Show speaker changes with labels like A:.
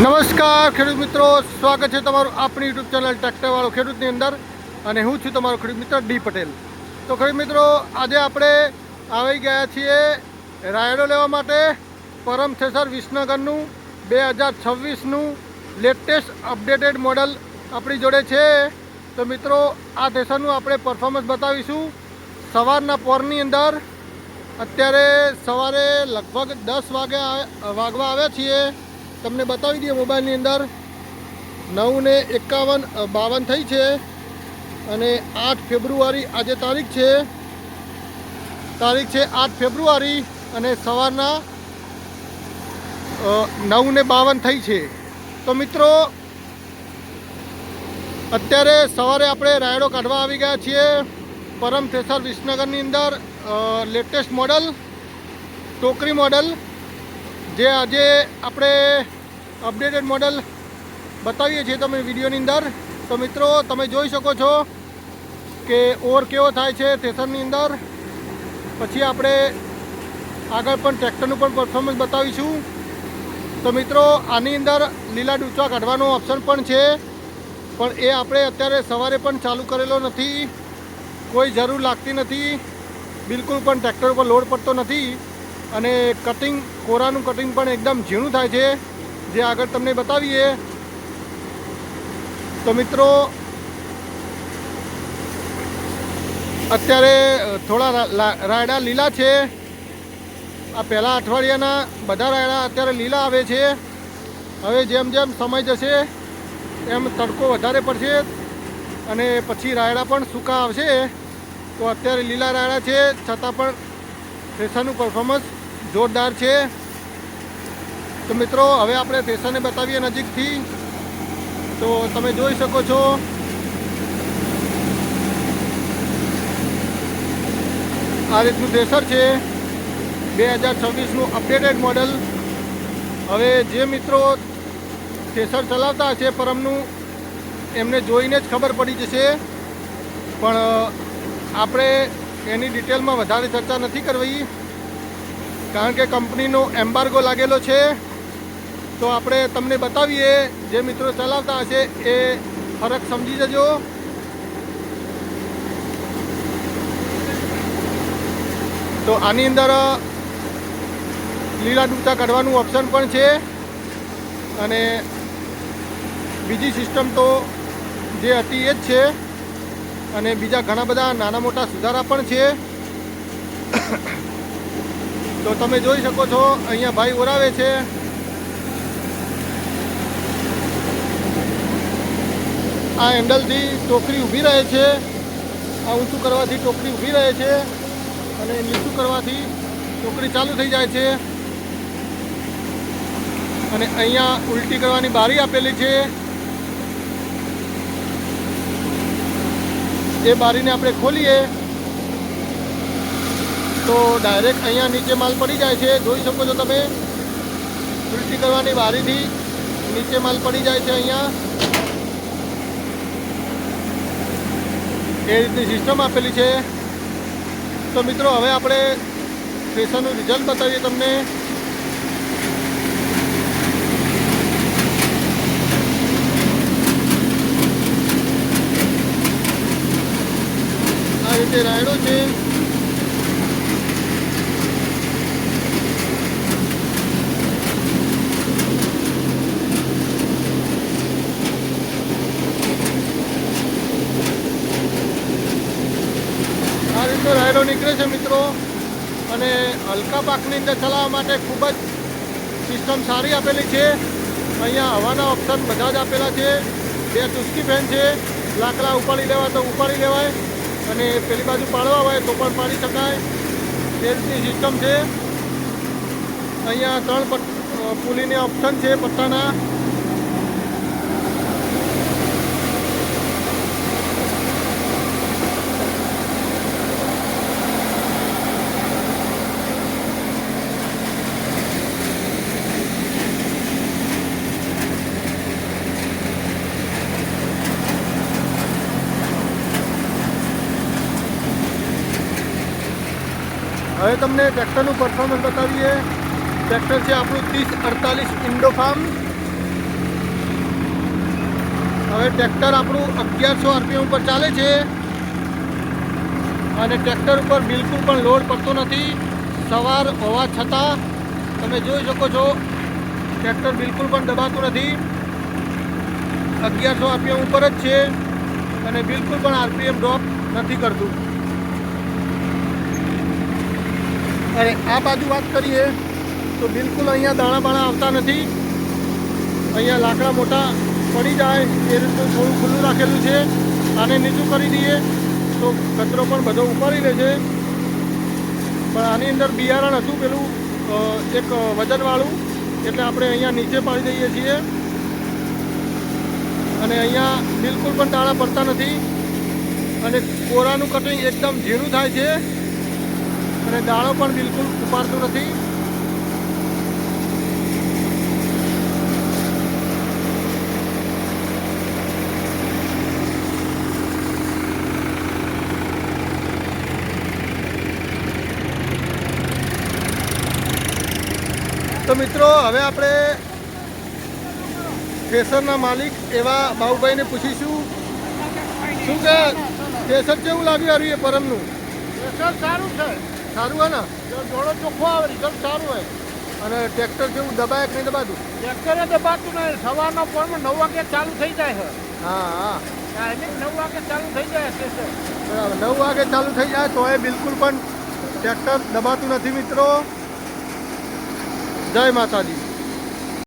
A: નમસ્કાર, ખેડૂત મિત્રો. સ્વાગત છે તમારું આપણી યુટ્યુબ ચેનલ ટ્રેક્ટરવાળો ખેડૂતની અંદર અને હું છું તમારો ખેડૂત મિત્ર ડી પટેલ. તો ખેડૂત મિત્રો, આજે આપણે આવી ગયા છીએ રાયડો લેવા માટે પરમ થેસર વિસનગરનું, બે હજાર છવ્વીસનું લેટેસ્ટ અપડેટેડ મોડલ આપણી જોડે છે. તો મિત્રો, આ થેસરનું આપણે પરફોર્મન્સ બતાવીશું. સવારના પોરની અંદર, અત્યારે સવારે લગભગ દસ વાગે વાગવા આવ્યા છીએ. તમને બતાવી દઈએ મોબાઈલની અંદર. નવ ને એકાવન બાવન થઈ છે અને આઠ ફેબ્રુઆરી, આજે તારીખ છે. તારીખ છે આઠ ફેબ્રુઆરી અને સવારના નવ ને બાવન થઈ છે. તો મિત્રો, અત્યારે સવારે આપણે રાયડો કાઢવા આવી ગયા છીએ. પરમ થેસર વિસનગરની અંદર લેટેસ્ટ મોડલ, ટોકરી મોડલ. જે આજે આપણે અપડેટેડ મોડલ બતાવીએ છીએ તમે વિડીયોની અંદર. તો મિત્રો, તમે જોઈ શકો છો કે ઓર કેવો થાય છે થેસરની અંદર. પછી આપણે આગળ પણ ટ્રેક્ટરનું પણ પરફોર્મન્સ બતાવીશું. તો મિત્રો, આની અંદર લીલા ડૂચા કાઢવાનો ઓપ્શન પણ છે. પણ એ આપણે અત્યારે સવારે પણ ચાલુ કરેલો નથી. કોઈ જરૂર લાગતી નથી. બિલકુલ પણ ટ્રેક્ટર ઉપર લોડ પડતો નથી. અને કટિંગ કોરાનું કટિંગ પણ એકદમ ઝીણું થાય છે. જે આગળ તમને બતાવીએ. તો મિત્રો, અત્યારે થોડા રાયડા લીલા છે. આ પહેલાં અઠવાડિયાના બધા રાયડા અત્યારે લીલા આવે છે. હવે જેમ જેમ સમય જશે, એમ તડકો વધારે પડશે અને પછી રાયડા પણ સૂકા આવશે. તો અત્યારે લીલા રાયડા છે. છતાં પણ ફેશનનું પરફોર્મન્સ જોરદાર છે. તો મિત્રો, હવે આપણે ફેશનને બતાવીએ નજીકથી. તો તમે જોઈ શકો છો. આ રીતનું થ્રેસર છે. બે હજાર છવ્વીસનું અપડેટેડ મોડલ. હવે જે મિત્રો થ્રેસર ચલાવતા હશે પરમનું, એમને જોઈને જ ખબર પડી જશે. પણ આપણે એની ડિટેલમાં વધારે ચર્ચા નથી કરવી. કારણ કે કંપનીનો એમ્બાર્ગો લાગેલો છે. તો આપણે તમને બતાવીએ, જે મિત્રો ચલાવતા હશે એ ફરક સમજી જજો. તો આની અંદર લીલા ડૂબતા કાઢવાનું ઓપ્શન પણ છે. અને બીજી સિસ્ટમ તો જે હતી એ જ છે. અને બીજા ઘણા બધા નાના મોટા સુધારા પણ છે. તો તમે જોઈ શકો છો, અહીંયા ભાઈ ઓરાવે છે. આ હેન્ડલથી ટોકરી ઊભી રહે છે. આ ઊંચું કરવાથી ટોકરી ઊભી રહે છે અને નીચું કરવાથી ટોકરી ચાલુ થઈ જાય છે. અને અહીંયા ઉલટી કરવાની બારી આપેલી છે. એ બારીને આપણે ખોલીએ તો ડાયરેક્ટ અહીંયા નીચે માલ પડી જાય છે. જોઈ શકો છો તમે. ઉલટી કરવાની બારીથી નીચે માલ પડી જાય છે અહીંયા. એ રીતની સિસ્ટમ આપેલી છે. તો મિત્રો, હવે આપણે ફેશનનું રિઝલ્ટ બતાવીએ તમને. આ રીતે રાયડો છે આ રીતનો નીકળે છે મિત્રો. અને હલકા પાકની અંદર ચલાવવા માટે ખૂબ જ સિસ્ટમ સારી આપેલી છે. અહીંયા હવાના ઓપ્શન બધા જ આપેલા છે. બે ચુસ્કી ફેન છે. લાકડા ઉપાડી લેવા તો ઉપાડી લેવાય. અને પેલી બાજુ પાડવા હોય તો પણ પાડી શકાય. રીતની સિસ્ટમ છે. અહીંયા ત્રણ પુલીની ઓપ્શન છે પટ્ટાના. હવે તમને ટ્રેક્ટરનું પરફોર્મન્સ બતાવીએ. ટ્રેક્ટર છે આપણું ત્રીસ અડતાલીસ ઇન્ડો ફાર્મ હવે ટ્રેક્ટર આપણું અગિયારસો આરપીએમ ઉપર ચાલે છે. અને ટ્રેક્ટર ઉપર બિલકુલ પણ લોડ પડતો નથી. સવાર હોવા છતાં તમે જોઈ શકો છો, ટ્રેક્ટર બિલકુલ પણ દબાતું નથી. અગિયારસો આરપીએમ ઉપર જ છે અને બિલકુલ પણ આરપીએમ ડ્રોપ નથી કરતું. અને આ બાજુ વાત કરીએ તો બિલકુલ અહીંયા દાણા બાણા આવતા નથી. અહીંયા લાકડા મોટા પડી જાય એ રીતનું થોડું ખુલ્લું રાખેલું છે. આને નીચું કરી દઈએ તો કચરો પણ બધો ઉપાડી લે છે. પણ આની અંદર બિયારણ હતું પેલું એક વજનવાળું, એટલે આપણે અહીંયા નીચે પાડી દઈએ છીએ. અને અહીંયા બિલકુલ પણ દાણા પડતા નથી. અને કોરાનું કટિંગ એકદમ ઝીણું થાય છે. અને દાણો પણ બિલકુલ ઉપાડતું નથી. તો મિત્રો, હવે આપણે કેસરના માલિક એવા બાબુભાઈને પૂછીશું. શું કે? કેસર કેવું લાગ્યું આવ્યું એ પરમનું?
B: કેસર સારું છે.
A: સારું હોય ને?
B: જોડો ચોખ્ખો આવે રિઝલ્ટ સારું હોય
A: અને ટ્રેક્ટર જેવું દબાય કે નહીં દબાતું?
B: ટ્રેક્ટરે દબાતું નહીં. સવારના પોરમાં નવ વાગે ચાલુ થઈ જાય છે
A: હા હા.
B: ટાઈમિંગ નવ વાગે ચાલુ થઈ જાય છે
A: બરાબર. નવ વાગે ચાલુ થઈ જાય તો એ બિલકુલ પણ ટ્રેક્ટર દબાતું નથી મિત્રો. જય માતાજી.